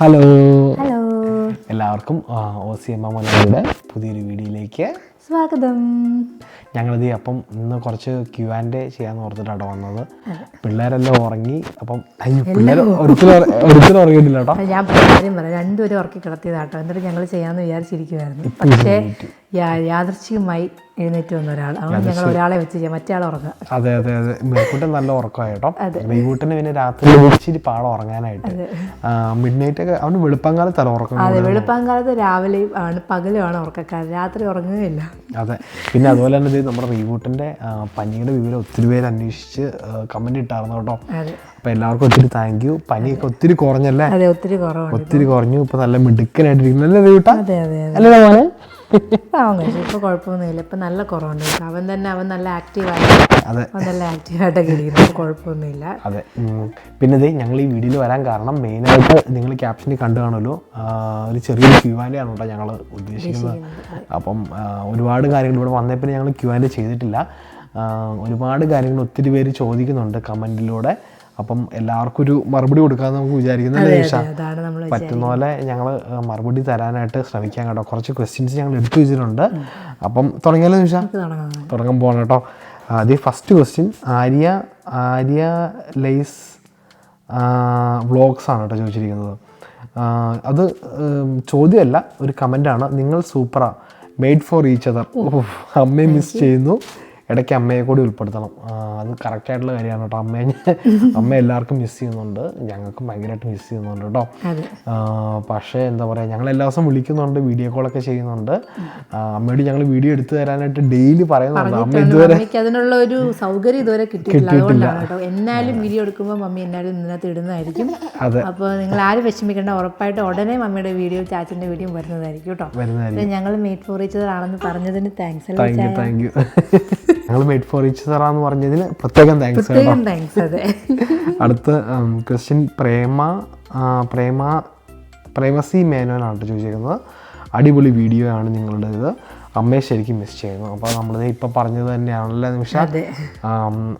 Hello hello എല്ലാവർക്കും O C M മലയുടെ പുതിയൊരു വീഡിയോയിലേക്ക് സ്വാഗതം. ഞങ്ങളിത് അപ്പം ഇന്ന് കുറച്ച് ക്യു ആൻഡ് ചെയ്യാന്ന് ഓർത്തിട്ടാണ് വന്നത്. പിള്ളേരെല്ലാം ഉറങ്ങി അപ്പം അയ്യോ പിള്ളേർ ഒരിക്കലും ഉറ- ഉറങ്ങിയിട്ടില്ല കേട്ടോ ഞാൻ കാര്യം പറയാം. രണ്ടുപേരും ഉറക്കി കിടത്തിയതാട്ടോ. എന്നിട്ട് ഞങ്ങൾ ചെയ്യാമെന്ന് വിചാരിച്ചിരിക്കുമായിരുന്നു പക്ഷേ യാ- യാദൃച്ഛികമായി എഴുന്നേറ്റ് വന്ന ഒരാൾ. അതുകൊണ്ട് ഞങ്ങൾ ഒരാളെ വെച്ച് മറ്റേ ആൾ ഉറങ്ങുക അതെ അതെ അതെ. മേൽക്കൂട്ടൻ നല്ല ഉറക്കമായിട്ടോ കേട്ടോ. മെയ്കൂട്ടന് പിന്നെ രാത്രി ഇച്ചിരി പാടം ഉറങ്ങാനായിട്ട്. മിഡ് നൈറ്റ് ഒക്കെ അവന് വെളുപ്പാങ്കാലത്ത് ഉറക്കം അതെ വെളുപ്പാങ്കാലത്ത് രാവിലെയും ആണ് പകലുമാണ് ഉറക്കക്കാരൻ രാത്രി ഉറങ്ങുകയില്ല. അതെ. പിന്നെ അതുപോലെ തന്നെ ഇത് നമ്മുടെ റീബൂട്ടിന്റെ പനിയുടെ വിവരം ഒത്തിരി പേര് അന്വേഷിച്ച് കമന്റ് ഇട്ടായിരുന്നു കേട്ടോ. അപ്പൊ എല്ലാവർക്കും ഒത്തിരി താങ്ക് യു പനിയൊക്കെ ഒത്തിരി കുറഞ്ഞല്ലേ? ഒത്തിരി ഒത്തിരി കുറഞ്ഞു. ഇപ്പൊ നല്ല മിടുക്കനായിട്ടിരിക്കുന്നു. അല്ലേ റീബൂട്ടാ? അതെ അതെ അതെ. അല്ലേ പാവം കഴിച്ചു ഇപ്പൊ കുഴപ്പമൊന്നുമില്ല. ഇപ്പൊ നല്ല കുറവുണ്ട്. കേട്ടോ. അവൻ തന്നെ അവൻ നല്ല ആക്റ്റീവായി അതെ. അവൻ നല്ല ആക്റ്റീവായിട്ടൊക്കെ ഇരിക്കുന്നു. ഇപ്പൊ കുഴപ്പമൊന്നുമില്ല. അതെ. ഉം. പിന്നെ ഇത് ഞങ്ങൾ ഈ വീഡിയോയിൽ വരാൻ കാരണം മെയിനായിട്ട് നിങ്ങൾ ക്യാപ്ഷനിൽ കണ്ടു കാണുമല്ലോ. ആ, ഒരു ചെറിയൊരു ക്യൂ ആൻഡ് ആണ് കേട്ടോ ഞങ്ങൾ ഉദ്ദേശിക്കുന്നത്. അപ്പം ആ, ഒരുപാട് കാര്യങ്ങൾ ഇവിടെ വന്നേ പിന്നെ ഞങ്ങൾ ക്യൂ ആൻഡ് ചെയ്തിട്ടില്ല. ആ, ഒരുപാട് കാര്യങ്ങൾ ഒത്തിരി പേര് ചോദിക്കുന്നുണ്ട് കമന്റിലൂടെ. അപ്പം എല്ലാവർക്കും ഒരു മറുപടി കൊടുക്കാന്ന് നമുക്ക് വിചാരിക്കുന്നല്ലേ നിഷ? പറ്റുന്ന പോലെ ഞങ്ങൾ മറുപടി തരാനായിട്ട് ശ്രമിക്കാം കേട്ടോ. കുറച്ച് ക്വസ്റ്റ്യൻസ് ഞങ്ങൾ എടുത്തു വെച്ചിട്ടുണ്ട്. അപ്പം തുടങ്ങിയാലോ നിമിഷ തുടങ്ങാം. തുടങ്ങാൻ പോകണം കേട്ടോ. അത് ഫസ്റ്റ് ക്വസ്റ്റ്യൻ ആര്യ ആര്യ ലൈസ് വ്ളോഗ്സ് ആണ് കേട്ടോ ചോദിച്ചിരിക്കുന്നത്. അത് ചോദ്യമല്ല ഒരു കമന്റാണ് നിങ്ങൾ സൂപ്പറാ മെയ്ഡ് ഫോർ ഈച്ച് അതർ അമ്മയെ മിസ് ചെയ്യുന്നു. ഇടയ്ക്ക് അമ്മയെ കൂടി ഉൾപ്പെടുത്തണം. അത് കറക്റ്റായിട്ടുള്ള കാര്യമാണ് കേട്ടോ. അമ്മയെ അമ്മ എല്ലാവർക്കും മിസ് ചെയ്യുന്നുണ്ട്. ഞങ്ങൾക്കും ഭയങ്കരമായിട്ട് മിസ് ചെയ്യുന്നുണ്ട് കേട്ടോ. പക്ഷേ എന്താ പറയുക ഞങ്ങൾ എല്ലാ ദിവസവും വിളിക്കുന്നുണ്ട് വീഡിയോ കോളൊക്കെ ചെയ്യുന്നുണ്ട്. അമ്മയോട് ഞങ്ങൾ വീഡിയോ എടുത്തു തരാനായിട്ട് ഡെയിലി പറയുന്നുണ്ട്. അമ്മ ഇതുവരെ അതിനുള്ള ഒരു സൗകര്യം ഇതുവരെ കിട്ടിയിട്ടില്ല. അതുകൊണ്ടാണ് കേട്ടോ. എന്നാലും വീഡിയോ എടുക്കുമ്പോൾ മമ്മി എന്നാലും ഇതിനകത്ത് ഇടുന്നതായിരിക്കും. അപ്പോൾ നിങ്ങൾ ആരും വിഷമിക്കേണ്ട. ഉറപ്പായിട്ട് ഉടനെ മമ്മിയുടെ വീഡിയോ ചാച്ചന്റെ വീഡിയോ വരുന്നതായിരിക്കും കേട്ടോ. ഞങ്ങൾ മെയ്റ്റ് ഫോർ ഈച്ചർ ആണെന്ന് പറഞ്ഞതിന് thanks thank you thank you ഞങ്ങൾ മെയ്ഡ് ഫോർ ഈച്ച് സാറാന്ന് പറഞ്ഞതിന് പ്രത്യേകം താങ്ക്സ് താങ്ക്സ് അതെ. അടുത്ത ക്വസ്റ്റ്യൻ പ്രേമ പ്രേമ പ്രേമസി മേനോനാണ് ചോദിച്ചിരിക്കുന്നത്. അടിപൊളി വീഡിയോ ആണ് നിങ്ങളുടേത്. അമ്മയെ ശരിക്കും മിസ് ചെയ്യുന്നു. അപ്പോൾ നമ്മൾ ഇപ്പോൾ പറഞ്ഞത് തന്നെയാണല്ലോ നിമിഷം.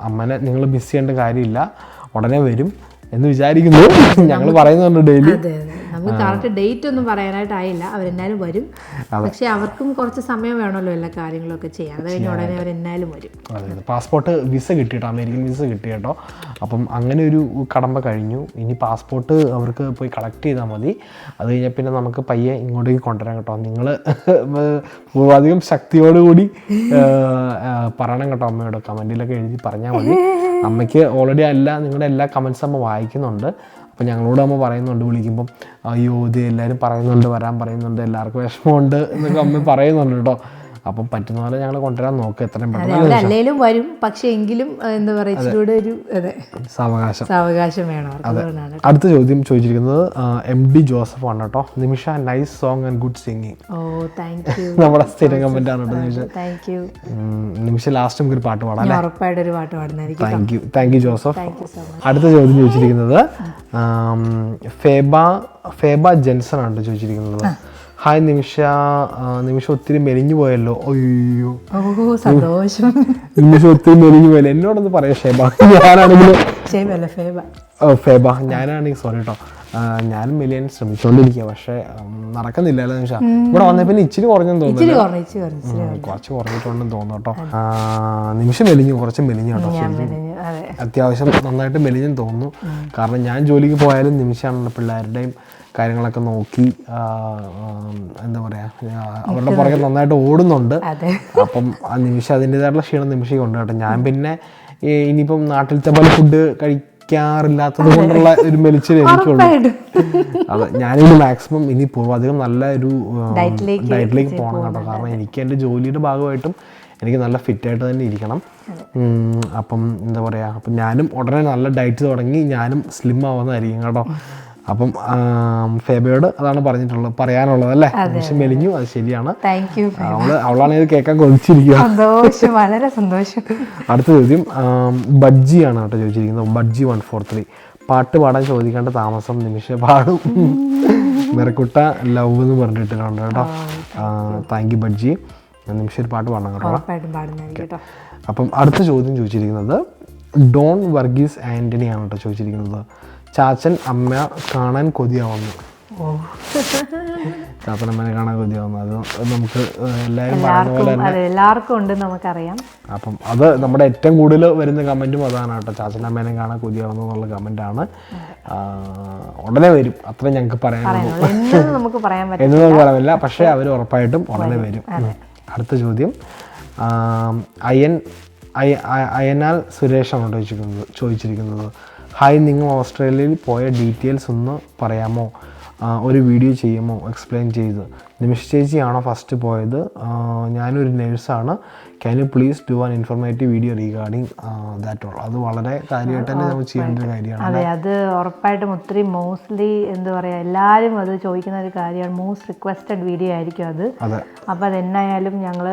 അമ്മനെ നിങ്ങൾ മിസ് ചെയ്യേണ്ട കാര്യമില്ല. ഉടനെ വരും. എന്ന് വിചാരിക്കുന്നു. ഞങ്ങൾ പറയുന്നുണ്ട് ഡെയിലി നമുക്ക് കറക്റ്റ് ഡേറ്റ് ഒന്നും പറയാനായിട്ടായില്ല. അവരെന്നാലും വരും. പക്ഷെ അവർക്കും കുറച്ച് സമയം വേണമല്ലോ എല്ലാ കാര്യങ്ങളൊക്കെ ചെയ്യാൻ. അത് കഴിഞ്ഞ് ഉടനെ അവരെന്നാലും വരും. പാസ്പോർട്ട് വിസ കിട്ടിയിട്ടോ? അമേരിക്കൻ വിസ കിട്ടിയിട്ടോ അപ്പം അങ്ങനെ ഒരു കടമ്പ കഴിഞ്ഞു. ഇനി പാസ്പോർട്ട് അവർക്ക് പോയി കളക്ട് ചെയ്താൽ മതി. അത് കഴിഞ്ഞാൽ പിന്നെ നമുക്ക് പയ്യെ ഇങ്ങോട്ടേക്ക് കൊണ്ടുവരാം കേട്ടോ. നിങ്ങൾ പൂർവാധികം ശക്തിയോടുകൂടി പറയണം കേട്ടോ അമ്മയോട്. കമന്റിലൊക്കെ എഴുതി പറഞ്ഞാൽ മതി. അമ്മയ്ക്ക് ഓൾറെഡി എല്ലാ നിങ്ങളുടെ എല്ലാ കമൻസും അമ്മ വായിക്കുന്നുണ്ട്. അപ്പോൾ ഞങ്ങളോട് അമ്മ പറയുന്നുണ്ട് വിളിക്കുമ്പം അയ്യോ ഇത് എല്ലാവരും പറയുന്നുണ്ട് വരാൻ പറയുന്നുണ്ട് എല്ലാവർക്കും വിഷമമുണ്ട് എന്നൊക്കെ അമ്മ പറയുന്നുണ്ട് കേട്ടോ. അപ്പം പറ്റുന്ന പോലെ ഞങ്ങൾ കൊണ്ടുവരാൻ നോക്കുക എത്രയും പെട്ടെന്ന്. അവരല്ലേലും വരും പക്ഷെ എങ്കിലും എന്താ പറയുക ഒരു അതെ. സാവകാശം. സാവകാശം വേണം അടുത്ത ചോദ്യം ചോദിച്ചിരിക്കുന്നത് എം ഡി ജോസഫ് ആണ് കേട്ടോ. Nimisha nice song and good singing നമ്മുടെ സ്ഥിരം കമന്റ് ആണ് കേട്ടോ Nimisha. Thank you Nimisha last നമുക്ക് ഒരു പാട്ട് പാടാം ഉറപ്പായിട്ട് ഒരു പാട്ട് പാടുന്നതായിരിക്കും thank you thank you Joseph. അടുത്ത ചോദ്യം ചോദിച്ചിരിക്കുന്നത് ഫേബ ഫേബ ജെൻസൺ ആണ് ചോദിച്ചിരിക്കുന്നത്. ഹായ് നിമിഷ. നിമിഷ ഒത്തിരി മെലിഞ്ഞു പോയല്ലോ. അയ്യോ. സന്തോഷം. നിമിഷ ഒത്തിരി മെലിഞ്ഞു പോയല്ലോ. എന്നോടൊന്ന് പറയാം ഷേബ. ഞാനാണെങ്കിൽ ഫേബ. ഞാനാണെങ്കിൽ സോറി കേട്ടോ ഞാൻ മെലിയാൻ ശ്രമിച്ചുകൊണ്ടിരിക്കുക പക്ഷെ നടക്കുന്നില്ലല്ലോ നടക്കുന്നില്ല അല്ലേ നിമിഷ. ഇവിടെ വന്ന പിന്നെ ഇച്ചിരി കുറഞ്ഞെന്ന് തോന്നുന്നു കുറച്ച് കുറഞ്ഞിട്ടുണ്ടെന്ന് തോന്നുന്നു കേട്ടോ. നിമിഷം മെലിഞ്ഞു കുറച്ച് മെലിഞ്ഞു കേട്ടോ അതെ. അത്യാവശ്യം നന്നായിട്ട് മെലിഞ്ഞെന്ന് തോന്നുന്നു. കാരണം ഞാൻ ജോലിക്ക് പോയാലും നിമിഷമാണല്ലോ പിള്ളേരുടെയും കാര്യങ്ങളൊക്കെ നോക്കി എന്താ പറയുക അവരുടെ പുറകെ നന്നായിട്ട് ഓടുന്നുണ്ട്. അപ്പം ആ നിമിഷം അതിന്റെതായിട്ടുള്ള ക്ഷീണം നിമിഷം ഉണ്ട് കേട്ടോ. ഞാൻ പിന്നെ ഇനിയിപ്പം നാട്ടിലത്തെ പോലെ ഫുഡ് കഴിക്കാറില്ലാത്തത് കൊണ്ടുള്ള ഒരു മെലിച്ചിൽ എനിക്കുള്ളൂ അതെ ഞാനിത് മാക്സിമം ഇനി പോകും അധികം നല്ല ഒരു ഡയറ്റിലേക്ക് പോകണം കേട്ടോ. കാരണം എനിക്ക് എന്റെ ജോലിയുടെ ഭാഗമായിട്ടും എനിക്ക് നല്ല ഫിറ്റായിട്ട് തന്നെ ഇരിക്കണം. അപ്പം എന്താ പറയുക അപ്പം ഞാനും ഉടനെ നല്ല ഡയറ്റ് തുടങ്ങി ഞാനും സ്ലിം ആവുന്നതായിരിക്കും കേട്ടോ. അപ്പം ഫേബയോട് അതാണ് പറഞ്ഞിട്ടുള്ളത് പറയാനുള്ളത് അല്ലേ? നിമിഷം മെലിഞ്ഞു അത് ശരിയാണ്. അവൾ അവളാണ് ഇത് കേൾക്കാൻ കൊതിച്ചിരിക്കുക. സന്തോഷം വളരെ സന്തോഷം. അടുത്ത ചോദ്യം ബഡ്ജി ആണ് കേട്ടോ ചോദിച്ചിരിക്കുന്നത്. Budgie one four three. പാട്ട് പാടാൻ ചോദിക്കേണ്ട താമസം നിമിഷം പാടും. മെറക്കുട്ട ലവ് എന്ന് പറഞ്ഞിട്ടുണ്ട് കേട്ടോ. Thank you Budgie. നിമിഷം ഒരു പാട്ട് പാടണം കേട്ടോ. അപ്പം അടുത്ത ചോദ്യം ചോദിച്ചിരിക്കുന്നത് ഡോൺ വർഗീസ് ആന്റണി ആണ് കേട്ടോ ചോദിച്ചിരിക്കുന്നത്. ചാച്ചൻ അമ്മ കാണാൻ കൊതിയാവുന്നു. ഓ. ചാത്തനമ്മനെ കാണാൻ കൊതിയാവുന്നു. അത് നമുക്ക് എല്ലാവരും പോലെ എല്ലാവർക്കും അതെ എല്ലാവർക്കും ഉണ്ട് നമുക്കറിയാം. അപ്പം അത് നമ്മുടെ ഏറ്റവും കൂടുതൽ വരുന്ന കമന്റും അതാണ് കേട്ടോ. ചാച്ചൻ അമ്മേനെ കാണാൻ കൊതിയാവുന്നു എന്നുള്ള കമന്റ് ആണ് ഉടനെ വരും. അത്ര ഞങ്ങൾക്ക് പറയാനുള്ളൂ. പറയുന്നുള്ളൂ എന്നും നമുക്ക് പറയാൻ പറ്റും എന്നൊന്നും പറയാനില്ല പക്ഷേ അവർ ഉറപ്പായിട്ടും ഉടനെ വരും. അടുത്ത ചോദ്യം. ആം, അയൻ അയ- അയ- അയനാൽ സുരേഷാണ് ചോദിച്ചിരിക്കുന്നത്? ചോദിച്ചിരിക്കുന്നത്. ഹായ് നിങ്ങൾ ഓസ്ട്രേലിയയിൽ പോയ ഡീറ്റെയിൽസ് ഒന്ന് പറയാമോ? ഒരു വീഡിയോ ചെയ്യുമോ? എക്സ്പ്ലെയിൻ ചെയ്ത്. നിമിഷ ചേച്ചിയാണോ ഫസ്റ്റ് പോയത്? ഞാനൊരു നേഴ്സാണ് can you please do an informative video regarding that all അത് വളരെ കാര്യമായിട്ട് തന്നെ നമ്മൾ ചെയ്യേണ്ട ഒരു കാര്യമാണ്. അതെ അത് ഉറപ്പായിട്ടും ഒത്തിരി മോസ്റ്റ്ലി എന്താ പറയുക എല്ലാവരും അത് ചോദിക്കുന്ന ഒരു കാര്യമാണ്. മോസ്റ്റ് റിക്വസ്റ്റഡ് വീഡിയോ ആയിരിക്കും അത്. അതെ. അപ്പം അത് എന്നായാലും ഞങ്ങൾ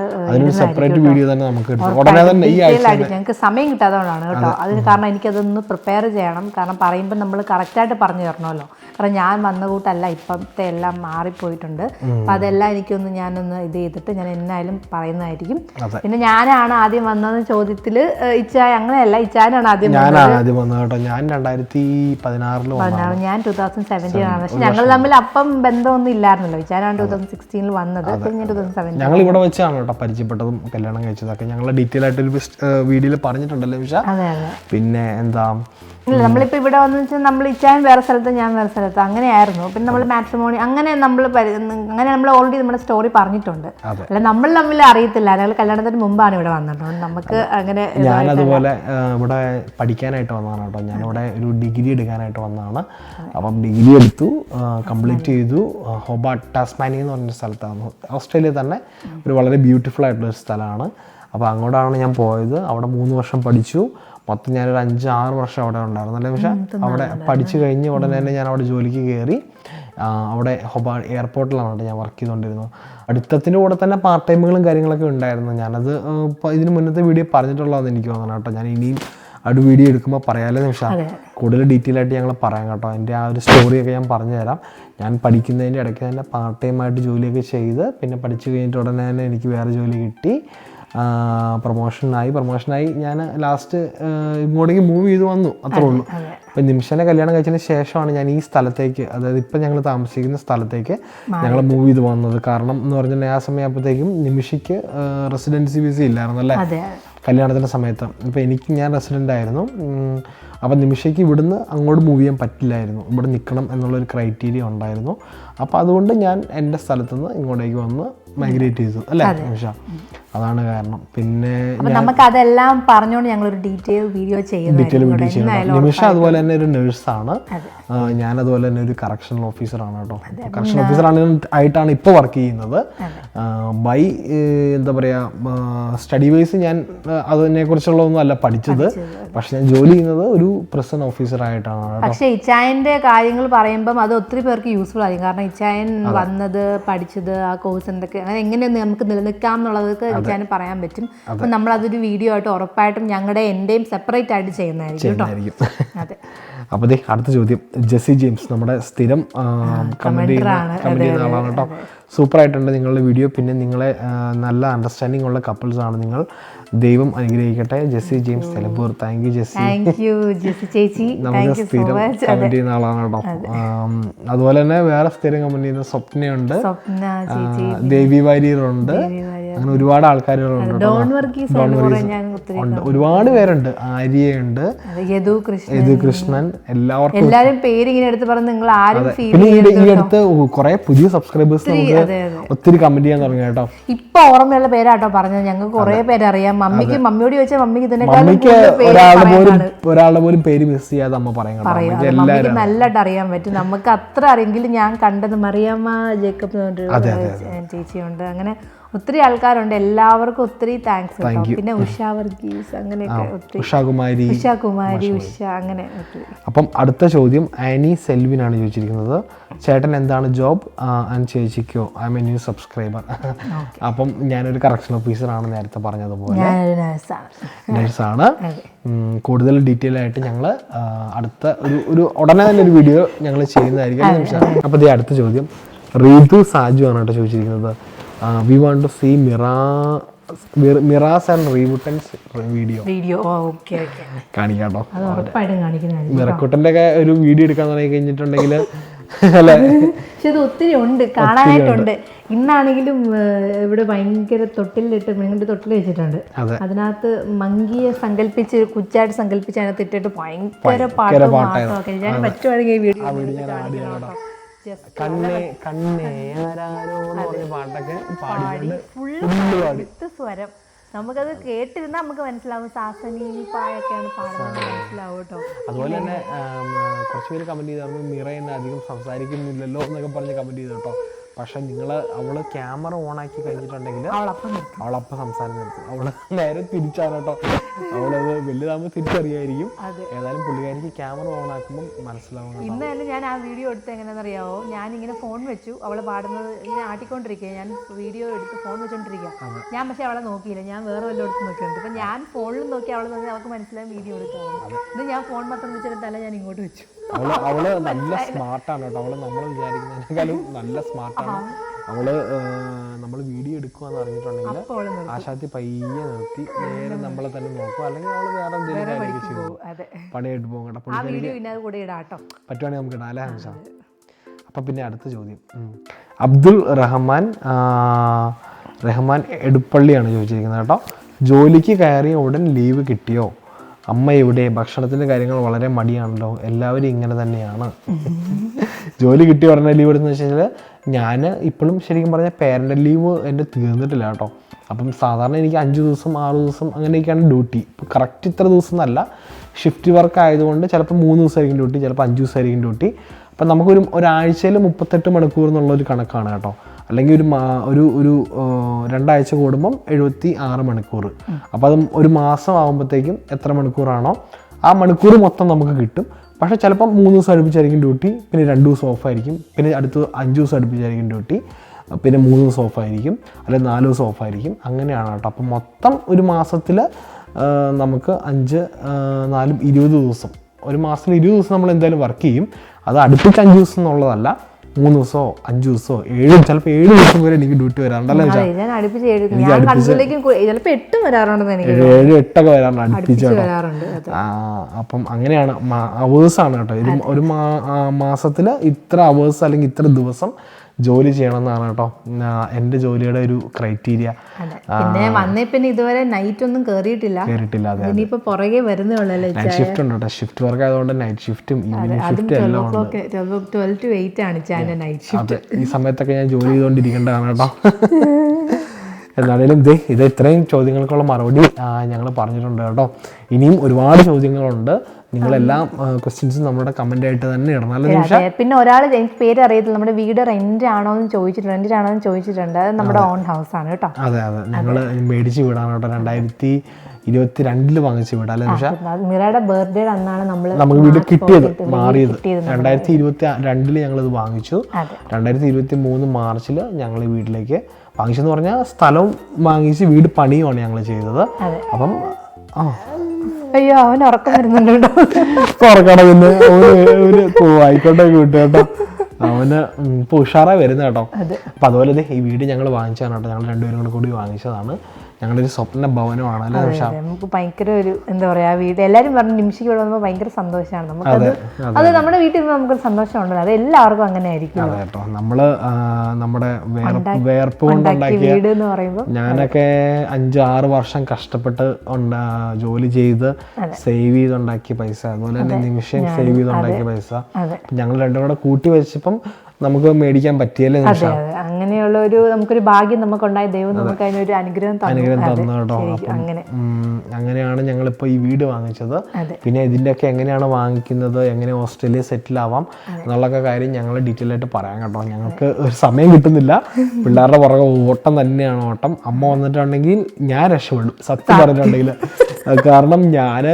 സെപ്പറേറ്റ് വീഡിയോ തന്നെ നമുക്ക് ഉടനെ തന്നെ ഈ ആഴ്ച ഞങ്ങൾക്ക് സമയം കിട്ടാത്തതുകൊണ്ടാണ് കേട്ടോ. അതിന് കാരണം എനിക്കതൊന്ന് പ്രിപ്പയർ ചെയ്യണം. കാരണം പറയുമ്പോൾ നമ്മൾ കറക്റ്റായിട്ട് പറഞ്ഞു തരണമല്ലോ. കാരണം ഞാൻ വന്ന കൂട്ടല്ല ഇപ്പോഴത്തെ എല്ലാം മാറിപ്പോയിട്ടുണ്ട്. അപ്പം അതെല്ലാം എനിക്കൊന്ന് ഞാനൊന്ന് ഇത് ചെയ്തിട്ട് ഞാൻ എന്നായാലും പറയുന്നതായിരിക്കും. പിന്നെ ഞാനാണ് ആദ്യം വന്നത് ചോദ്യത്തിൽ ഇച്ചായ അങ്ങനെയല്ല ഇച്ചാനാണ് ആദ്യം ഞാനാണ് ആദ്യം വന്നത് കേട്ടോ. ഞാൻ രണ്ടായിരത്തി പതിനാറിൽ പതിനാറ് ഞാൻ ടൂ തൗസൻഡ് സെവന്റീൻ ആണ്. പക്ഷെ ഞങ്ങൾ തമ്മിൽ അപ്പം ബന്ധമൊന്നും ഇല്ലായിരുന്നല്ലോ. ഇച്ചാനാണ് ടൂ തൗസൻഡ് സിക്സ്റ്റീനിൽ വന്നത്. ഞാൻ ടൂ തൗസൻഡ് സെവന്റീൻ ഞങ്ങൾ ഇവിടെ വെച്ചാണ് കേട്ടോ പരിചയപ്പെട്ടതും കല്യാണം കഴിച്ചതൊക്കെ. ഞങ്ങൾ ഡീറ്റെയിൽ ആയിട്ട് ഒരു വീഡിയോയിൽ പറഞ്ഞിട്ടുണ്ടല്ലോ പിന്നെ എന്താ ഇല്ല നമ്മളിപ്പോ ഇവിടെ വന്നു വെച്ചാൽ നമ്മൾ ഇച്ചാൻ വേറെ സ്ഥലത്ത് ഞാൻ വേറെ സ്ഥലത്ത് അങ്ങനെയായിരുന്നു. പിന്നെ നമ്മൾ മാട്രിമോണി അങ്ങനെ നമ്മൾ അങ്ങനെ നമ്മൾ ഓൾറെഡി നമ്മുടെ സ്റ്റോറി പറഞ്ഞിട്ടുണ്ട്. അല്ല നമ്മൾ തമ്മിൽ അറിയത്തില്ല. ഞങ്ങൾ കല്യാണത്തിന് മുമ്പാണ് ഇവിടെ വന്നിട്ടുണ്ട് നമുക്ക് അങ്ങനെ ഞാൻ അതുപോലെ ഇവിടെ പഠിക്കാനായിട്ട് വന്നതാണ് കേട്ടോ. ഞാനിവിടെ ഒരു ഡിഗ്രി എടുക്കാനായിട്ട് വന്നതാണ്. അപ്പം ഡിഗ്രി എടുത്തു കംപ്ലീറ്റ് ചെയ്തു. ആ, ഹൊബാർട്ട് ടാസ്മാനി എന്ന് പറഞ്ഞ സ്ഥലത്താണ്. ഓസ്ട്രേലിയ തന്നെ ഒരു വളരെ ബ്യൂട്ടിഫുൾ ആയിട്ടുള്ള ഒരു സ്ഥലമാണ്. അപ്പോൾ അങ്ങോട്ടാണ് ഞാൻ പോയത്. അവിടെ മൂന്ന് വർഷം പഠിച്ചു. മൊത്തം ഞാനൊരു അഞ്ച് ആറ് വർഷം അവിടെ ഉണ്ടായിരുന്നു അല്ലേ പക്ഷേ അവിടെ പഠിച്ചു കഴിഞ്ഞ് ഉടനെ തന്നെ ഞാൻ അവിടെ ജോലിക്ക് കയറി അവിടെ ഹൊബാ എയർപോർട്ടിലാണ് കേട്ടോ ഞാൻ വർക്ക് ചെയ്തുകൊണ്ടിരുന്നത് അടുത്തത്തിന്റെ കൂടെ തന്നെ പാർട്ട് ടൈമുകളും കാര്യങ്ങളൊക്കെ ഉണ്ടായിരുന്നു. ഞാനത് ഇതിന് മുന്നത്തെ വീഡിയോ പറഞ്ഞിട്ടുള്ളതെന്ന് എനിക്ക് തോന്നണം കേട്ടോ. ഞാൻ ഇനിയും അവിടെ വീഡിയോ എടുക്കുമ്പോൾ പറയാലോ നിമിഷം കൂടുതൽ ഡീറ്റെയിൽ ആയിട്ട് ഞങ്ങൾ പറയാം കേട്ടോ. എന്റെ ആ ഒരു സ്റ്റോറിയൊക്കെ ഞാൻ പറഞ്ഞുതരാം. ഞാൻ പഠിക്കുന്നതിന്റെ ഇടയ്ക്ക് തന്നെ പാർട്ട് ടൈമായിട്ട് ജോലിയൊക്കെ ചെയ്ത് പിന്നെ പഠിച്ചു കഴിഞ്ഞിട്ട് ഉടനെ തന്നെ എനിക്ക് വേറെ ജോലി കിട്ടി. പ്രൊമോഷനായി പ്രൊമോഷനായി ഞാൻ ലാസ്റ്റ് ഇങ്ങോട്ടേക്ക് മൂവ് ചെയ്ത് വന്നു. അത്രേ ഉള്ളൂ. അപ്പം നിമിഷനെ കല്യാണം കഴിച്ചതിന് ശേഷമാണ് ഞാൻ ഈ സ്ഥലത്തേക്ക് അതായത് ഇപ്പം ഞങ്ങൾ താമസിക്കുന്ന സ്ഥലത്തേക്ക് ഞങ്ങൾ മൂവ് ചെയ്ത് വന്നത്. കാരണം എന്ന് പറഞ്ഞാൽ ആ സമയമാകുമ്പോഴത്തേക്കും നിമിഷയ്ക്ക് റെസിഡൻസി വിസ ഇല്ലായിരുന്നു അല്ലേ? കല്യാണത്തിന്റെ സമയത്ത്. അപ്പോൾ എനിക്ക് ഞാൻ റെസിഡന്റ് ആയിരുന്നു. അപ്പം നിമിഷയ്ക്ക് ഇവിടുന്ന് അങ്ങോട്ട് മൂവ് ചെയ്യാൻ പറ്റില്ലായിരുന്നു. ഇവിടെ നിൽക്കണം എന്നുള്ളൊരു ക്രൈറ്റീരിയ ഉണ്ടായിരുന്നു. അപ്പോൾ അതുകൊണ്ട് ഞാൻ എന്റെ സ്ഥലത്തുനിന്ന് ഇങ്ങോട്ടേക്ക് വന്ന് മൈഗ്രേറ്റ് ചെയ്തു. അല്ലേ നിമിഷ? അതാണ് കാരണം. പിന്നെ നമുക്ക് അതെല്ലാം പറഞ്ഞുകൊണ്ട് ഞങ്ങൾ ഒരു ഡീറ്റെയിൽ വീഡിയോ എന്നായാലും നിമിഷ അതുപോലെ തന്നെ ഒരു നേഴ്സാണ് ഞാൻ അതുപോലെ തന്നെ ഒരു കറക്ഷണൽ ഓഫീസറാണ് കേട്ടോ. കറക്ഷണൽ ഓഫീസർ ആയിട്ടാണ് ഇപ്പോൾ വർക്ക് ചെയ്യുന്നത്. ബൈ എന്താ പറയുക സ്റ്റഡി വൈസ് ഞാൻ അതിനെ കുറിച്ചുള്ളതൊന്നും അല്ല പഠിച്ചത്. പക്ഷെ ഞാൻ ജോലി ചെയ്യുന്നത് ഒരു പ്രസന്റ് ഓഫീസറായിട്ടാണ് ആയിട്ടാണ് പക്ഷേ ഇച്ചായന്റെ കാര്യങ്ങൾ പറയുമ്പം അത് ഒത്തിരി പേർക്ക് യൂസ്ഫുൾ ആയിരിക്കും. കാരണം ഇച്ചായൻ വന്നത് പഠിച്ചത് ആ കോഴ്സ് എന്തൊക്കെ അങ്ങനെ എങ്ങനെയൊന്ന് നമുക്ക് നിലനിൽക്കാം എന്നുള്ളതൊക്കെ ഇച്ചായന് പറയാൻ പറ്റും. അപ്പം നമ്മൾ അതൊരു വീഡിയോ ആയിട്ട് ഉറപ്പായിട്ടും ഞങ്ങളുടെ എന്റെയും സെപ്പറേറ്റ് ആയിട്ട് ചെയ്യുന്നതായിരിക്കും അതെ. അപ്പോൾ അടുത്ത ചോദ്യം. ജെസ്സി ജെയിംസ് നമ്മുടെ സ്ഥിരം കമന്റ് ചെയ്യുന്ന കമന്റ് ആളാണ് കേട്ടോ. സൂപ്പർ ആയിട്ടുണ്ട് നിങ്ങളുടെ വീഡിയോ. പിന്നെ നിങ്ങളെ നല്ല അണ്ടർസ്റ്റാൻഡിംഗ് ഉള്ള കപ്പിൾസ് ആണ് നിങ്ങൾ. ദൈവം അനുഗ്രഹിക്കട്ടെ. Jessy James Thelampur thank you Jessy. ചേച്ചി. സോ സ്ഥിരം കമന്റ് ചെയ്യുന്ന ആളാണ് കേട്ടോ. അതുപോലെ തന്നെ വേറെ സ്ഥിരം കമന്റ് ചെയ്യുന്ന സ്വപ്നയുണ്ട്. ദേവി വാര്യറുണ്ട് അങ്ങനെ ഒരുപാട് ആൾക്കാരുകളുണ്ട്. ഡോൺ വർഗീസ് ഒരുപാട് പേരുണ്ട്. ആര്യയുണ്ട്. യദു കൃഷ്ണൻ. എല്ലാവർക്കും എല്ലാരും പേര് ഇങ്ങനെ എടുത്ത് പറഞ്ഞ് നിങ്ങൾ ആരും പിന്നെ ഈ അടുത്ത് കുറെ പുതിയ സബ്സ്ക്രൈബേഴ്സ് നമുക്ക് ഒത്തിരി കമന്റ് ചെയ്യാൻ തുടങ്ങി കേട്ടോ. ഇപ്പൊ ഓർമ്മയുള്ള പേരാട്ടോ പറഞ്ഞത്. ഞങ്ങൾക്ക് കുറെ പേരറിയാം. മമ്മിക്ക് മമ്മിയോട് ചോദിച്ചാൽ മമ്മിക്ക് മമ്മിക്ക് ഒരാളുടെ പോലും ഒരാളെ ഒരാളുടെ പോലും പേര് മിസ് ചെയ്യാതെ അമ്മ പറയും. മമ്മിക്ക് നല്ലതായിട്ട് അറിയാൻ പറ്റും. നമുക്ക് അത്ര അറിയെങ്കിലും ഞാൻ കണ്ടത് മറിയമ്മ ജേക്കബ് എന്ന് ചേച്ചിയുണ്ട്. അങ്ങനെ ഒത്തിരി ആൾക്കാരുണ്ട്. എല്ലാവർക്കും ഒത്തിരി താങ്ക്സ് പിന്നെ ഉഷ വർഗീസ് അങ്ങനെയൊക്കെ ഉഷാകുമാരി ഉഷാകുമാരി ഉഷ അങ്ങനെ അപ്പം അടുത്ത ചോദ്യം ആനി സെൽവിൻ ആണ് ചോദിച്ചിരിക്കുന്നത്. ചേട്ടൻ എന്താണ് ജോബ്? ആൻഡ് ചേച്ചിക്കോ ഐ എ ന്യൂ സബ്സ്ക്രൈബർ. അപ്പം ഞാനൊരു കറക്ഷൻ ഓഫീസറാണ് നേരത്തെ പറഞ്ഞതുപോലെ. ആണ്. നഴ്സാണ് കൂടുതൽ ഡീറ്റെയിൽ ആയിട്ട് ഞങ്ങൾ അടുത്ത ഒരു ഒരു ഉടനെ തന്നെ ഒരു വീഡിയോ ഞങ്ങൾ ചെയ്യുന്നതായിരിക്കും. അപ്പം അപ്പോൾ അടുത്ത ചോദ്യം. റീതു സാജു ആണ് കേട്ടോ ചോദിച്ചിരിക്കുന്നത്. We want to see Mira Miras and റീബുട്ടൻസ് video. Video. Okay okay. കാണിക്കാം കേട്ടോ അത് ഉറപ്പായിട്ടും കാണിക്കുന്നതായിരിക്കും മിറക്കുട്ടന്റെ ഒക്കെ ഒരു വീഡിയോ എടുക്കാൻ തുടങ്ങി കഴിഞ്ഞിട്ടുണ്ടെങ്കിൽ പക്ഷെ അത് ഒത്തിരി ഉണ്ട് കാണാനായിട്ടുണ്ട്. ഇന്നാണെങ്കിലും ഇവിടെ ഭയങ്കര തൊട്ടിലിട്ട് പെണ്ണുങ്ങളുടെ തൊട്ടിൽ വെച്ചിട്ടുണ്ട്. അതെ. അതിനകത്ത് മങ്കിയെ സങ്കല്പിച്ച് കുച്ചായിട്ട് സങ്കല്പിച്ച് അതിനകത്ത് ഇട്ടിട്ട് ഭയങ്കര പാട്ടും ഞാൻ പറ്റുവാണെങ്കിൽ ഈ വീഡിയോ കണ്ണേ കണ്ണേ ആരാരോ എന്ന് പറഞ്ഞ പാട്ടൊക്കെ പാടി ഫുള്ള് സ്വരം. നമുക്കത് കേട്ടിരുന്നാൽ നമുക്ക് മനസ്സിലാവും. സാസനി പാഴൊക്കെയാണ് പാടുന്നത് മനസ്സിലാവും കേട്ടോ. അതുപോലെ തന്നെ കുറച്ചുപേര് കുറച്ച് പേര് കമന്റ് ചെയ്തായിരുന്നു മിറ എന്നെ അധികം സംസാരിക്കുന്നില്ലല്ലോ എന്നൊക്കെ പറഞ്ഞ് കമന്റ് ചെയ്തു കേട്ടോ. പക്ഷെ നിങ്ങൾ അവൾ ക്യാമറ ഓൺ ആക്കി കഴിഞ്ഞിട്ടുണ്ടെങ്കിൽ അവളപ്പം സംസാരം നിർത്തും. അവൾ നേരെ തിരിച്ചാണ് കേട്ടോ. അവളത് വലുതാകുമ്പോൾ തിരിച്ചറിയായിരിക്കും. ഏതായാലും പുള്ളിക്കാരിക്ക് ക്യാമറ ഓൺ ആക്കുമ്പോൾ മനസ്സിലാവും കേട്ടോ. ഇന്ന് തന്നെ ഞാൻ ആ വീഡിയോ എടുത്ത് എങ്ങനെയാണെന്ന് അറിയാവോ ഞാൻ ഇങ്ങനെ ഫോൺ വെച്ചു. അവൾ പാടുന്നത് ഇങ്ങനെ ആട്ടിക്കൊണ്ടിരിക്കുക ഞാൻ വീഡിയോ എടുത്ത് ഫോൺ വെച്ചോണ്ടിരിക്കുക ഞാൻ പക്ഷെ അവളെ നോക്കിയില്ല. ഞാൻ വേറെ വല്ലതും എടുത്ത് നോക്കിയിട്ടുണ്ട്. അപ്പൊ ഞാൻ ഫോണിൽ നോക്കി അവളെ നോക്കി അവൾക്ക് മനസ്സിലായി വീഡിയോ എടുത്തു ഇത് ഞാൻ ഫോൺ മാത്രം വെച്ചെടുത്തല്ല ഞാൻ ഇങ്ങോട്ട് വെച്ചു. അവൾ അവൾ നല്ല സ്മാർട്ടാണ് കേട്ടോ. അവൾ നമ്മൾ വിചാരിക്കുന്നതിനേക്കാളും നല്ല സ്മാർട്ടാണ് അവൾ നമ്മൾ വീഡിയോ എടുക്കുവാന്ന് അറിഞ്ഞിട്ടുണ്ടെങ്കിൽ. ആശാത്തി പയ്യെ നിർത്തി നേരെ നമ്മളെ തന്നെ നോക്കും. അല്ലെങ്കിൽ അവൾ വേറെ എന്തെങ്കിലും ചെയ്തു പണിയായിട്ട് പോകും കേട്ടോ. പറ്റുവാണെങ്കിൽ നമുക്ക് ഇടാം അല്ലേ ഹംസ? അപ്പൊ പിന്നെ അടുത്ത ചോദ്യം. അബ്ദുൾ റഹ്മാൻ റഹ്മാൻ എടുപ്പള്ളിയാണ് ചോദിച്ചിരിക്കുന്നത് കേട്ടോ. ജോലിക്ക് കയറിയ ഉടൻ ലീവ് കിട്ടിയോ? അമ്മ ഇവിടെ ഭക്ഷണത്തിന്റെ കാര്യങ്ങൾ വളരെ മടിയാണല്ലോ. എല്ലാവരും ഇങ്ങനെ തന്നെയാണ്. ജോലി കിട്ടി ഉടനെ ലീവ് എടുത്തെന്ന് വെച്ച് കഴിഞ്ഞാൽ ഞാൻ ഇപ്പോഴും ശരിക്കും പറഞ്ഞാൽ പേരന്റ് ലീവ് എന്റെ തീർന്നിട്ടില്ല കേട്ടോ. അപ്പം സാധാരണ എനിക്ക് അഞ്ച് ദിവസം ആറ് ദിവസം അങ്ങനെയൊക്കെയാണ് ഡ്യൂട്ടി ഇപ്പോൾ കറക്റ്റ് ഇത്ര ദിവസം എന്നല്ല ഷിഫ്റ്റ് വർക്ക് ആയതുകൊണ്ട് ചിലപ്പോൾ മൂന്ന് ദിവസമായിരിക്കും ഡ്യൂട്ടി ചിലപ്പോൾ അഞ്ച് ദിവസമായിരിക്കും ഡ്യൂട്ടി അപ്പം നമുക്കൊരു ഒരാഴ്ചയിൽ മുപ്പത്തെട്ട് മണിക്കൂർ എന്നുള്ളൊരു കണക്കാണ് കേട്ടോ. അല്ലെങ്കിൽ ഒരു മാ ഒരു ഒരു രണ്ടാഴ്ച കൂടുമ്പം എഴുപത്തി ആറ് മണിക്കൂർ. അപ്പോൾ അത് ഒരു മാസം ആകുമ്പോഴത്തേക്കും എത്ര മണിക്കൂറാണോ ആ മണിക്കൂർ മൊത്തം നമുക്ക് കിട്ടും. പക്ഷേ ചിലപ്പം മൂന്ന് ദിവസം അടുപ്പിച്ചായിരിക്കും ഡ്യൂട്ടി പിന്നെ രണ്ട് ദിവസം ഓഫ് ആയിരിക്കും പിന്നെ അടുത്ത അഞ്ച് ദിവസം അടുപ്പിച്ചായിരിക്കും ഡ്യൂട്ടി പിന്നെ മൂന്ന് ദിവസം ഓഫ് ആയിരിക്കും അല്ലെങ്കിൽ നാല് ദിവസം ഓഫ് ആയിരിക്കും അങ്ങനെയാണ് കേട്ടോ. അപ്പം മൊത്തം ഒരു മാസത്തിൽ നമുക്ക് അഞ്ച് നാലും ഇരുപത് ദിവസം. ഒരു മാസത്തിൽ ഇരുപത് ദിവസം നമ്മൾ എന്തായാലും വർക്ക് ചെയ്യും. അത് അടുപ്പിച്ച് അഞ്ച് ദിവസം എന്നുള്ളതല്ല. മൂന്ന് ദിവസമോ അഞ്ച് ദിവസമോ ഏഴ് ചിലപ്പോൾ ഏഴ് ദിവസം വരെ എനിക്ക് ഡ്യൂട്ടി വരാറുണ്ടല്ലോ ഞാൻ അടുപ്പിച്ച് എഴുതി ഞാൻ കണ്ണൂരിലേക്കും ചിലപ്പോൾ എട്ടും വരാറുണ്ടെന്ന് എനിക്ക് ഏഴ് എട്ടൊക്കെ വരാറുണ്ട് അടുപ്പിച്ച് ആ, അപ്പം അങ്ങനെയാണ് അവേഴ്സാണ് കേട്ടോ. ഒരു ഒരു മാസത്തിൽ ഇത്ര അവേഴ്സ് അല്ലെങ്കിൽ ഇത്ര ദിവസം ജോലി ചെയ്യണം എന്നാണ് കേട്ടോ. എന്റെ എന്റെ ജോലിയുടെ ഒരു ക്രൈറ്റീരിയ പിന്നെ വന്നേ പിന്നെ ഇതുവരെ നൈറ്റ് ഒന്നും കേറിയിട്ടില്ല. കയറിയിട്ടില്ല അതെ ഇനിയിപ്പോ പുറകെ വരുന്നേ ഉള്ളല്ലേ നൈറ്റ് ഷിഫ്റ്റ് ഉണ്ട് കേട്ടോ. ഷിഫ്റ്റ് വർക്ക് ആയതുകൊണ്ട് നൈറ്റ് ഷിഫ്റ്റും ഈവനിങ് ഷിഫ്റ്റും എല്ലാം ഉണ്ട്. ട്വൽവ് ടു എയ്റ്റ് ആണ് ചാനൽ നൈറ്റ് ഷിഫ്റ്റ് ഈ സമയത്തൊക്കെ ഞാൻ ജോലി ചെയ്തുകൊണ്ടിരിക്കേണ്ടതാണ് കേട്ടോ. എന്നാണേലും ദേ ഇത് ഇത്രയും ചോദ്യങ്ങൾക്കുള്ള മറുപടി ഞങ്ങൾ പറഞ്ഞിട്ടുണ്ട് കേട്ടോ. ഇനിയും ഒരുപാട് ചോദ്യങ്ങളുണ്ട്. നിങ്ങളെല്ലാം ക്വസ്റ്റ്യൻസും നമ്മുടെ കമന്റ് ആയിട്ട് തന്നെ ഇടണം. അല്ലേ പിന്നെ ഒരാൾ എനിക്ക് പേര് അറിയത്തില്ല. നമ്മുടെ വീട് റെന്റ് ആണോ എന്ന് ചോദിച്ചിട്ടുണ്ട്. റെന്റ് ആണോ എന്ന് ചോദിച്ചിട്ടുണ്ട്. അത് നമ്മുടെ ഓൺ ഹൗസ് ആണ് കേട്ടോ. അതെ അതെ. ഞങ്ങൾ മേടിച്ച് വീടാണ് കേട്ടോ. രണ്ടായിരത്തി ഇരുപത്തി രണ്ടിൽ വാങ്ങിച്ച വീട്. അല്ലെ മിറയുടെ ബർത്ത്ഡേ അന്നാണ് നമ്മൾ നമുക്ക് വീട് കിട്ടിയത് മാറിയത്. രണ്ടായിരത്തി ഇരുപത്തി രണ്ടിൽ ഇത് വാങ്ങിച്ചു. രണ്ടായിരത്തി ഇരുപത്തി മൂന്ന് മാർച്ചിൽ ഞങ്ങൾ ഈ വീട്ടിലേക്ക് വാങ്ങിച്ചെന്ന് പറഞ്ഞാൽ സ്ഥലം വാങ്ങിച്ച് വീട് പണിയുമാണ് ഞങ്ങൾ ചെയ്തത്. അപ്പം ആ. അയ്യോ അവൻ ഉറക്കം വരുന്നുണ്ട് ഉറക്കണമെന്ന് ഒരു ആയിക്കോട്ടെ കൂട്ടുകേട്ടോ അവന് ഉം ഇപ്പൊ ഉഷാറായി വരുന്ന കേട്ടോ. അപ്പൊ അതുപോലെ ഈ വീട് ഞങ്ങൾ വാങ്ങിച്ചതാണ് കേട്ടോ. ഞങ്ങൾ രണ്ടുപേരും കൂടെ കൂടി വാങ്ങിച്ചതാണ്. ഞങ്ങളുടെ ഒരു സ്വപ്ന ഭവനമാണ് അല്ലേ അതെ, നമുക്ക് ഭയങ്കര ഒരു എന്താ പറയാ വീട് എല്ലാരും പറഞ്ഞു നിമിഷിക്ക് ഇവിടെ വന്നപ്പോൾ ഭയങ്കര സന്തോഷമാണ് നമുക്കത് അത് നമ്മുടെ വീട്ടിൽ നിന്ന് നമുക്ക് സന്തോഷം ഉണ്ടല്ലോ അത് എല്ലാവർക്കും അങ്ങനെ ആയിരിക്കും അതെ കേട്ടോ. നമ്മൾ ആ, നമ്മുടെ വേർപ്പ് വേർപ്പ് കൊണ്ട് ഉണ്ടാക്കിയ വീട് എന്ന് പറയുമ്പോൾ ഞാനൊക്കെ അഞ്ച് ആറ് വർഷം കഷ്ടപ്പെട്ട് ഉണ്ടാ ജോലി ചെയ്ത് സേവ് ചെയ്തുണ്ടാക്കിയ പൈസ. അതുപോലെ തന്നെ നിമിഷം സേവ് ചെയ്തുണ്ടാക്കിയ പൈസ. അതെ. ഞങ്ങൾ രണ്ടും കൂടെ കൂട്ടി വെച്ചപ്പം നമുക്ക് മേടിക്കാൻ പറ്റിയല്ലേ അതെ അതെ. അങ്ങനെയുള്ള ഒരു നമുക്കൊരു ഭാഗ്യം നമുക്കുണ്ടായ. ദൈവം നമുക്ക് അതിനൊരു അനുഗ്രഹം അനുഗ്രഹം തന്നു കേട്ടോ. അങ്ങനെ. അങ്ങനെയാണ് ഞങ്ങളിപ്പോൾ ഈ വീട് വാങ്ങിച്ചത്. പിന്നെ ഇതിന്റെയൊക്കെ എങ്ങനെയാണ് വാങ്ങിക്കുന്നത് എങ്ങനെ ഓസ്ട്രേലിയ സെറ്റിൽ ആവാം എന്നുള്ളൊക്കെ കാര്യം ഞങ്ങൾ ഡീറ്റെയിൽ ആയിട്ട് പറയാം കേട്ടോ. ഞങ്ങൾക്ക് ഒരു സമയം കിട്ടുന്നില്ല. പിള്ളേരുടെ പുറകെ ഓട്ടം തന്നെയാണ് ഓട്ടം. അമ്മ വന്നിട്ടുണ്ടെങ്കിൽ ഞാൻ രക്ഷപ്പെടും. സത്യം പറഞ്ഞിട്ടുണ്ടെങ്കിൽ. കാരണം ഞാൻ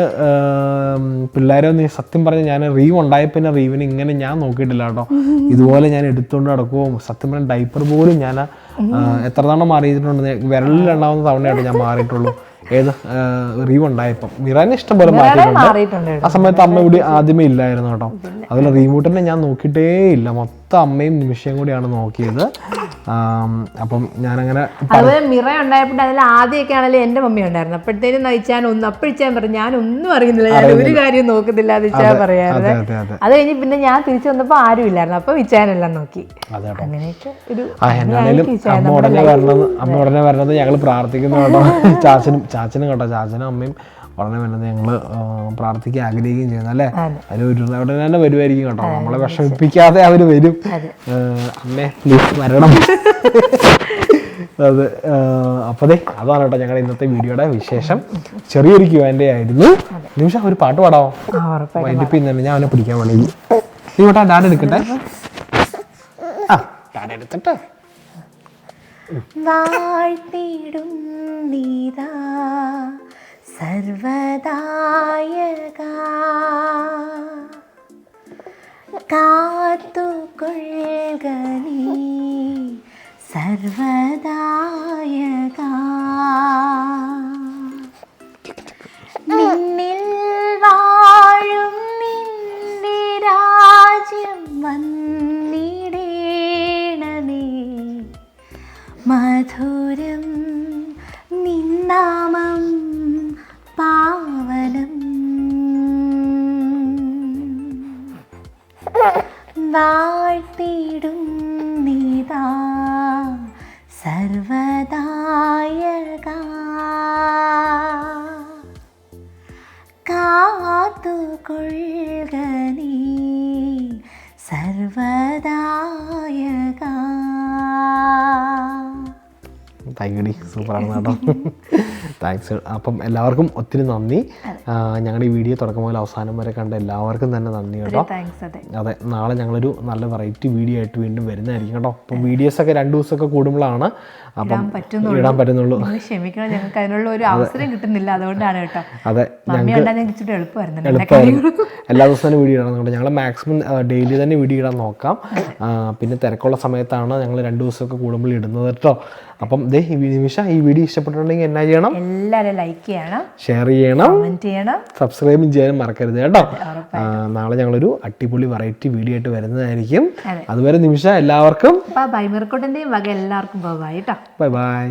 പിള്ളേരെ സത്യം പറഞ്ഞ ഞാൻ റീവ് ഉണ്ടായ പിന്നെ റീവിന് ഇങ്ങനെ ഞാൻ നോക്കിയിട്ടില്ല കേട്ടോ. ഇതുപോലെ ഞാൻ എടുത്തുകൊണ്ട് നടക്കുകയും സത്യം പറഞ്ഞാൽ ഡൈപ്പർ പോലും ഞാൻ എത്ര തവണ മാറിയിട്ടുണ്ട് വിരലിൽ എണ്ണാവുന്ന തവണയായിട്ട് ഞാൻ മാറിയിട്ടുള്ളൂ. ഏത് റീവ് ഉണ്ടായപ്പം. മിറാനെ ഇഷ്ടം പോലെ മാറ്റിയിട്ടുണ്ട്. ആ സമയത്ത് അമ്മ ഇവിടെ ആദ്യമേ ഇല്ലായിരുന്നു കേട്ടോ. അതുപോലെ റീമൂട്ടിനെ ഞാൻ നോക്കിയിട്ടേ ഇല്ല. മൊത്തം അമ്മയും നിമിഷം കൂടിയാണ് നോക്കിയത്. അപ്പം ഞാനങ്ങനെ അതുപോലെ മിറ ഉണ്ടായപ്പോൾ അതിൽ ആദ്യമൊക്കെ ആണെങ്കിലും എന്റെ മമ്മി ഉണ്ടായിരുന്നു അപ്പോഴത്തേനും നയിച്ചാൻ ഒന്ന് അപ്പോഴിച്ചാൻ പറഞ്ഞു ഞാൻ ഒന്നും അറിയുന്നില്ല ഞാൻ ഒരു കാര്യം നോക്കുന്നില്ല അത് ഇച്ചാൻ പറയാറ് അതെ കഴിഞ്ഞ് പിന്നെ ഞാൻ തിരിച്ചു വന്നപ്പോൾ ആരും ഇല്ലായിരുന്നു. അപ്പൊ വിച്ചാനെല്ലാം നോക്കി. അങ്ങനെയൊക്കെ ഒരു അമ്മ ഉടനെ വരണത് ഞങ്ങൾ പ്രാർത്ഥിക്കുന്നു കേട്ടോ. ചാച്ചനും ചാച്ചനും കേട്ടോ. ചാച്ചനും അമ്മയും ഉടനെ വലുത് ഞങ്ങൾ പ്രാർത്ഥിക്കാൻ ആഗ്രഹിക്കുകയും ചെയ്യുന്നു അല്ലേ? അതെ. അതിന് ഒരു ഉടനെ തന്നെ വരുമായിരിക്കും കേട്ടോ. നമ്മളെ വിഷമിപ്പിക്കാതെ അവർ വരും. അമ്മേ പ്ലീസ് വരണം. അത് അപ്പതേ അതാണ് കേട്ടോ ഞങ്ങളുടെ ഇന്നത്തെ വീഡിയോയുടെ വിശേഷം. ചെറിയൊരു ക്യൂ എന്റെ ആയിരുന്നു. നിമിഷം ഒരു പാട്ട് പാടാവോ അപ്പ് ചെയ്യുന്നുണ്ട് ഞാൻ അവനെ പിടിക്കാൻ വേണ്ടി. നീ കേട്ടോ ഡാൻ എടുക്കട്ടെ? ആ ഡാൻ എടുത്തിട്ട്. വാഴ്ത്തിടും നീതാ. സർവദായക. കാത്തുകൊള്ളുക നീ സർവദായക. സർവദായക കാത്തുകൊള്ളുക നീ സർവദായക തൈകടി സൂപ്പറാണ് കേട്ടോ. താങ്ക്സ് അപ്പം എല്ലാവർക്കും ഒത്തിരി നന്ദി. ഞങ്ങളുടെ ഈ വീഡിയോ തുടക്കം മുതൽ അവസാനം വരെ കണ്ട എല്ലാവർക്കും തന്നെ നന്ദി കേട്ടോ. അതെ നാളെ ഞങ്ങളൊരു നല്ല വെറൈറ്റി വീഡിയോ ആയിട്ട് വീണ്ടും വരുന്നതായിരിക്കും കേട്ടോ. അപ്പം വീഡിയോസൊക്കെ രണ്ട് ദിവസമൊക്കെ കൂടുമ്പോഴാണ് അപ്പം. ഇടാൻ പറ്റുന്നുള്ളൂ. ക്ഷമിക്കണം ഞങ്ങൾക്ക് അതിനുള്ള ഒരു അവസരം കിട്ടുന്നില്ല. അതുകൊണ്ടാണ് കേട്ടോ. അതെ ഞങ്ങൾക്ക് എളുപ്പമായിരുന്നു. എല്ലാ ദിവസവും തന്നെ വീഡിയോ ഇടാൻ ഞങ്ങൾ മാക്സിമം ഡെയിലി തന്നെ വീഡിയോ ഇടാൻ നോക്കാം. പിന്നെ തിരക്കുള്ള സമയത്താണ് ഞങ്ങൾ രണ്ട് ദിവസമൊക്കെ കൂടുമ്പോൾ ഇടുന്നത് കേട്ടോ. അപ്പം ദേ ഈ നിമിഷ ഈ വീഡിയോ ഇഷ്ടപ്പെട്ടിട്ടുണ്ടെങ്കിൽ എന്നാ ചെയ്യണം? എല്ലാവരും ലൈക്ക് ചെയ്യണം. ഷെയർ ചെയ്യണം. കമന്റ് ചെയ്യണം. സബ്സ്ക്രൈബും ചെയ്യാനും മറക്കരുത് കേട്ടോ. നാളെ ഞങ്ങളൊരു അടിപൊളി വെറൈറ്റി വീഡിയോ ആയിട്ട് വരുന്നതായിരിക്കും. അതുവരെ നിമിഷ എല്ലാവർക്കും ബൈ ബൈമിർക്കോട്ടിന്റെയും വക എല്ലാവർക്കും ബൈ കേട്ടോ. Bye bye